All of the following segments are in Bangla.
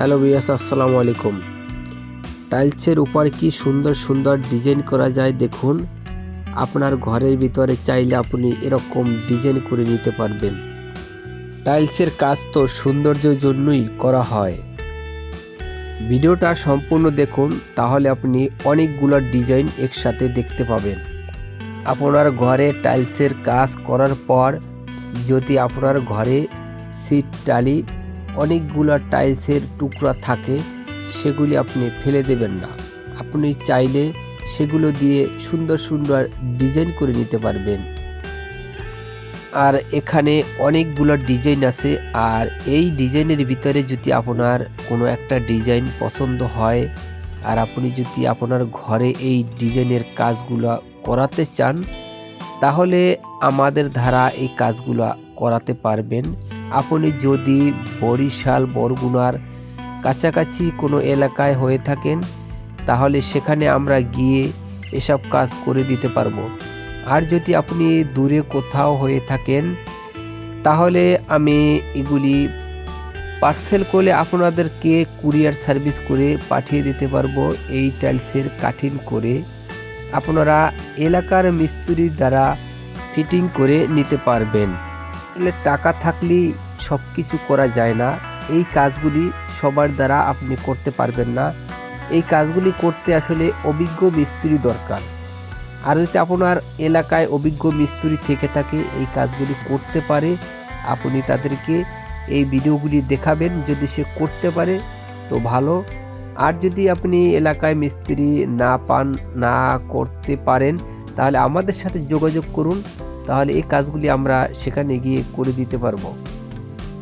হ্যালো বিয়াস আসসালামু আলাইকুম। টাইলসের উপর কি সুন্দর সুন্দর ডিজাইন করা যায় দেখুন। আপনার ঘরের ভিতরে চাইলে আপনি এরকম ডিজাইন করে নিতে পারবেন। টাইলসের কাজ তো সৌন্দর্যের জন্যই করা হয়। ভিডিওটা সম্পূর্ণ দেখুন, তাহলে আপনি অনেকগুলো ডিজাইন একসাথে দেখতে পাবেন। আপনার ঘরে টাইলসের কাজ করার পর যদি আপনার ঘরে সিট টালি অনেকগুলো টাইলসের টুকরা থাকে, সেগুলি আপনি ফেলে দেবেন না। আপনি চাইলে সেগুলো দিয়ে সুন্দর সুন্দর ডিজাইন করে নিতে পারবেন। আর এখানে অনেকগুলো ডিজাইন আছে, আর এই ডিজাইনের ভিতরে যদি আপনার কোনো একটা ডিজাইন পছন্দ হয়, আর আপনি যদি আপনার ঘরে এই ডিজাইনের কাজগুলো করাতে চান, তাহলে আমাদের দ্বারা এই কাজগুলো করাতে পারবেন। আপনি যদি বরিশাল, বরগুনার কাছাকাছি কোনো এলাকায় হয়ে থাকেন, তাহলে সেখানে আমরা গিয়ে এসব কাজ করে দিতে পারব। আর যদি আপনি দূরে কোথাও হয়ে থাকেন, তাহলে আমি এগুলি পার্সেল করে আপনাদেরকে কুরিয়ার সার্ভিস করে পাঠিয়ে দিতে পারব। এই টাইলসের কাঠিন করে আপনারা এলাকার মিস্ত্রির দ্বারা ফিটিং করে নিতে পারবেন। আসলে টাকা থাকলেই সব কিছু করা যায় না। এই কাজগুলি সবার দ্বারা আপনি করতে পারবেন না। এই কাজগুলি করতে আসলে অভিজ্ঞ মিস্ত্রি দরকার। আর যদি আপনার এলাকায় অভিজ্ঞ মিস্ত্রি থেকে থাকে, এই কাজগুলি করতে পারে, আপনি তাদেরকে এই ভিডিওগুলি দেখাবেন যদি সে করতে পারে, তো ভালো। আর যদি আপনি এলাকায় মিস্ত্রি না পান, না করতে পারেন, তাহলে আমাদের সাথে যোগাযোগ করুন। তাহলে এই কাজগুলি আমরা সেখানে গিয়ে করে দিতে পারব।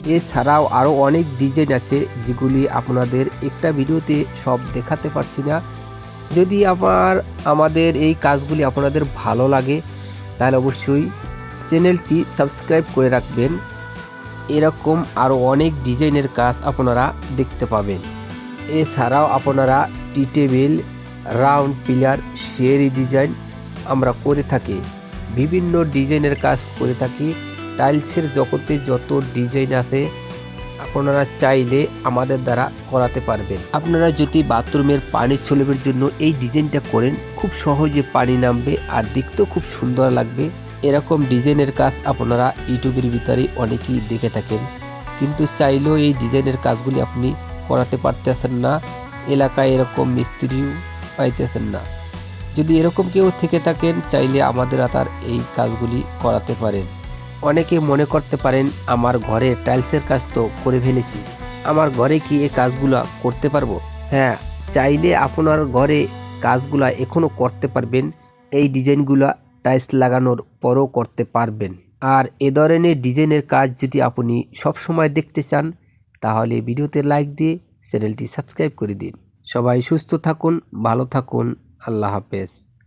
এছাড়াও আরও অনেক ডিজাইন আছে যেগুলি আপনাদের একটা ভিডিওতে সব দেখাতে পারছি না। যদি আমার, আমাদের এই কাজগুলি আপনাদের ভালো লাগে, তাহলে অবশ্যই চ্যানেলটি সাবস্ক্রাইব করে রাখবেন। এরকম আরও অনেক ডিজাইনের কাজ আপনারা দেখতে পাবেন। এছাড়াও আপনারা টি টেবিল রাউন্ড পিলার শেরি ডিজাইন আমরা করে থাকি। বিভিন্ন ডিজাইনের কাজ করে থাকি। টাইলসের জগতে যত ডিজাইন আছে, আপনারা চাইলে আমাদের দ্বারা করাতে পারবেন। আপনারা যদি বাথরুমের পানি ছলবের জন্য এই ডিজাইনটা করেন, খুব সহজে পানি নামবে আর দেখতেও খুব সুন্দর লাগবে। এরকম ডিজাইনের কাজ আপনারা ইউটিউবের ভিতরে অনেকেই দেখে থাকেন। কিন্তু চাইলেও এই ডিজাইনের কাজগুলি আপনি করাতে পারতেছেন না। এলাকায় এরকম মিস্ত্রিও পাইতেছেন না। যদি এরকম কেউ থেকে থাকেন, চাইলে আমাদের তার এই কাজগুলি করাতে পারেন। অনেকে মনে করতে পারেন, আমার ঘরে টাইলসের কাজ তো করে ফেলেছি। আমার ঘরে কি এই কাজগুলো করতে পারব? হ্যাঁ চাইলে আপনার ঘরে কাজগুলো এখনও করতে পারবেন। এই ডিজাইনগুলো টাইলস লাগানোর পরও করতে পারবেন। আর এ ধরনের ডিজাইনের কাজ যদি আপনি সব সময় দেখতে চান, তাহলে ভিডিওতে লাইক দিয়ে চ্যানেলটি সাবস্ক্রাইব করে দিন। সবাই সুস্থ থাকুন, ভালো থাকুন। আল্লাহ হাফেজ।